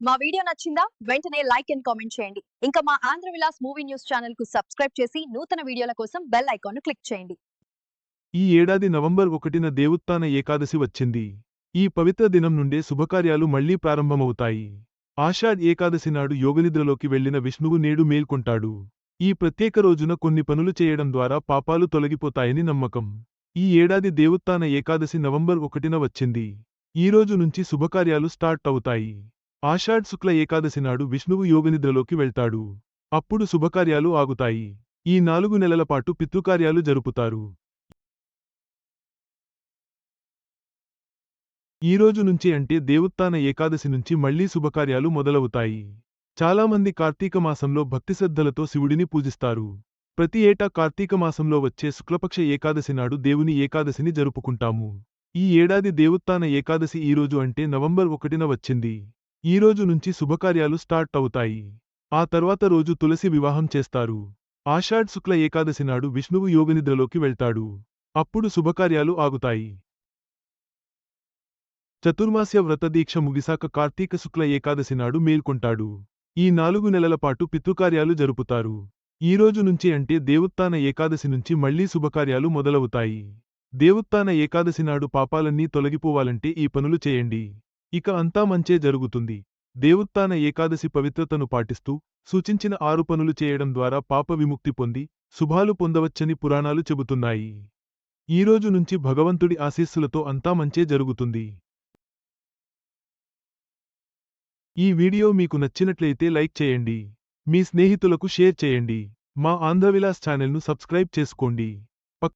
మా వీడియో నచ్చిందా? వెంటనే లైక్ అండ్ కామెంట్ చేయండి. ఇంకా మా ఆంధ్ర విలాస్ మూవీ న్యూస్ ఛానల్కు సబ్స్క్రైబ్ చేసి నూతన వీడియోల కోసం బెల్ ఐకాన్ను క్లిక్ చేయండి. ఈ ఏడాది నవంబర్ ఒకటిన దేవుత్తాన ఏకాదశి వచ్చింది. ఈ పవిత్ర దినం నుండే శుభకార్యాలు మళ్ళీ ప్రారంభమవుతాయి. ఆషాఢ్ ఏకాదశి నాడు యోగనిద్రలోకి వెళ్ళిన విష్ణువు నేడు మేల్కొంటాడు. ఈ ప్రత్యేక రోజున కొన్ని పనులు చేయడం ద్వారా పాపాలు తొలగిపోతాయని నమ్మకం. ఈ ఏడాది దేవుత్తాన ఏకాదశి నవంబర్ ఒకటిన వచ్చింది. ఈ రోజు నుంచి శుభకార్యాలు స్టార్ట్ అవుతాయి. ఆషాఢ్ శుక్ల ఏకాదశి నాడు విష్ణువు యోగనిద్రలోకి వెళ్తాడు. అప్పుడు శుభకార్యాలు ఆగుతాయి. ఈ నాలుగు నెలల పాటు పితృకార్యాలు జరుపుతారు. ఈ రోజు నుంచి అంటే దేవుత్తాన ఏకాదశి నుంచి మళ్ళీ శుభకార్యాలు మొదలవుతాయి. చాలామంది కార్తీక మాసంలో భక్తిశ్రద్ధలతో శివుడిని పూజిస్తారు. ప్రతి ఏటా కార్తీక మాసంలో వచ్చే శుక్లపక్ష ఏకాదశి నాడు దేవుని ఏకాదశిని జరుపుకుంటాము. ఈ ఏడాది దేవుత్తాన ఏకాదశి ఈ రోజు అంటే నవంబర్ ఒకటిన వచ్చింది. ఈ రోజు నుంచి శుభకార్యాలు స్టార్ట్ అవుతాయి. ఆ తర్వాత రోజు తులసి వివాహం చేస్తారు. ఆషాఢ్ శుక్ల ఏకాదశి నాడు విష్ణువు యోగనిద్రలోకి వెళ్తాడు. అప్పుడు శుభకార్యాలు ఆగుతాయి. చతుర్మాస్య వ్రతదీక్ష ముగిసాక కార్తీక శుక్ల ఏకాదశి నాడు మేల్కొంటాడు. ఈ నాలుగు నెలల పాటు పితృకార్యాలు జరుపుతారు. ఈ రోజు నుంచి అంటే దేవుత్తాన ఏకాదశి నుంచి మళ్ళీ శుభకార్యాలు మొదలవుతాయి. దేవుత్తాన ఏకాదశి నాడు పాపాలన్నీ తొలగిపోవాలంటే ఈ పనులు చేయండి. ఇక అంతా మంచే జరుగుతుంది. దేవుత్తాన ఏకాదశి పవిత్రతను పాటిస్తూ సూచించిన ఆరు పనులు చేయడం ద్వారా పాప విముక్తి పొంది శుభాలు పొందవచ్చని పురాణాలు చెబుతున్నాయి. ఈ రోజు నుంచి భగవంతుడి ఆశీస్సులతో అంతా మంచే జరుగుతుంది. ఈ వీడియో మీకు నచ్చినట్లయితే లైక్ చేయండి. మీ స్నేహితులకు షేర్ చేయండి. మా ఆంధ్రవిలాస్ ఛానల్ను సబ్స్క్రైబ్ చేసుకోండి.